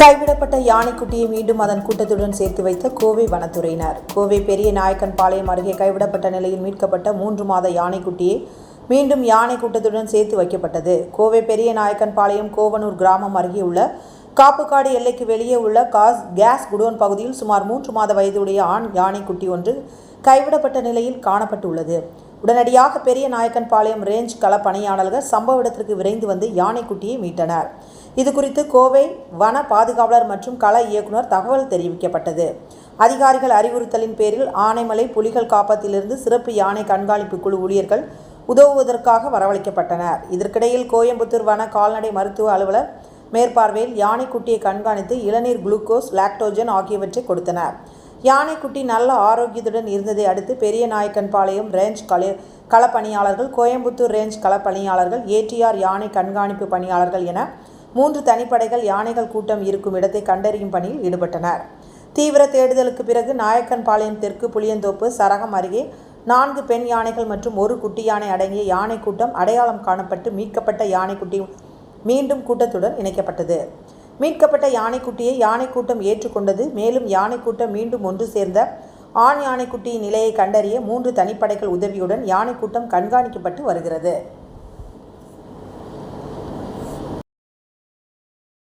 கைவிடப்பட்ட யானைக்குட்டியை மீண்டும் அதன் கூட்டத்துடன் சேர்த்து வைத்த கோவை வனத்துறையினர். கோவை பெரிய நாயக்கன் பாளையம் அருகே கைவிடப்பட்ட நிலையில் மீட்கப்பட்ட மூன்று மாத யானைக்குட்டியை மீண்டும் யானை கூட்டத்துடன் சேர்த்து வைக்கப்பட்டது. கோவை பெரிய நாயக்கன் பாளையம் கோவனூர் கிராமம் அருகே உள்ள காப்புக்காடு எல்லைக்கு வெளியே உள்ள காஸ் கேஸ் குடோன் பகுதியில் சுமார் மூன்று மாத வயதுடைய ஆண் யானைக்குட்டி ஒன்று கைவிடப்பட்ட நிலையில் காணப்பட்டுள்ளது. உடனடியாக பெரிய நாயக்கன் பாளையம் ரேஞ்ச் கள பணியாளர்கள் சம்பவ இடத்திற்கு விரைந்து வந்து யானைக்குட்டியை மீட்டனர். இது குறித்து கோவை வன பாதுகாவலர் மற்றும் கள இயக்குனர் தகவல் தெரிவிக்கப்பட்டது. அதிகாரிகள் அறிவுறுத்தலின் பேரில் ஆனைமலை புலிகள் காப்பத்திலிருந்து சிறப்பு யானை கண்காணிப்பு குழு ஊழியர்கள் உதவுவதற்காக வரவழைக்கப்பட்டனர். இதற்கிடையில் கோயம்புத்தூர் வன கால்நடை மருத்துவ அலுவலர் மேற்பார்வையில் யானைக்குட்டியை கண்காணித்து இளநீர் குளுக்கோஸ் லாக்டோஜன் ஆகியவற்றை கொடுத்தனர். யானைக்குட்டி நல்ல ஆரோக்கியத்துடன் இருந்ததை அடுத்து பெரிய நாயக்கன்பாளையம் ரேஞ்ச் கள களப்பணியாளர்கள் கோயம்புத்தூர் ரேஞ்ச் களப்பணியாளர்கள் ஏடிஆர் யானை கண்காணிப்பு பணியாளர்கள் என மூன்று தனிப்படைகள் யானைகள் கூட்டம் இருக்கும் இடத்தை கண்டறியும் பணியில் ஈடுபட்டனர். தீவிர தேடுதலுக்கு பிறகு நாயக்கன்பாளையம் தெற்கு புளியந்தோப்பு சரகம் அருகே நான்கு பெண் யானைகள் மற்றும் ஒரு குட்டி யானை அடங்கிய யானை கூட்டம் அடையாளம் காணப்பட்டு மீட்கப்பட்ட யானைக்குட்டி மீண்டும் கூட்டத்துடன் இணைக்கப்பட்டது. மீட்கப்பட்ட யானைக்குட்டியை யானைக்கூட்டம் ஏற்றுக்கொண்டது. மேலும் யானைக்கூட்டம் மீண்டும் ஒன்று சேர்ந்த ஆண் யானைக்குட்டியின் நிலையை கண்டறிய மூன்று தனிப்படைகள் உதவியுடன் யானைக்கூட்டம் கண்காணிக்கப்பட்டு வருகிறது.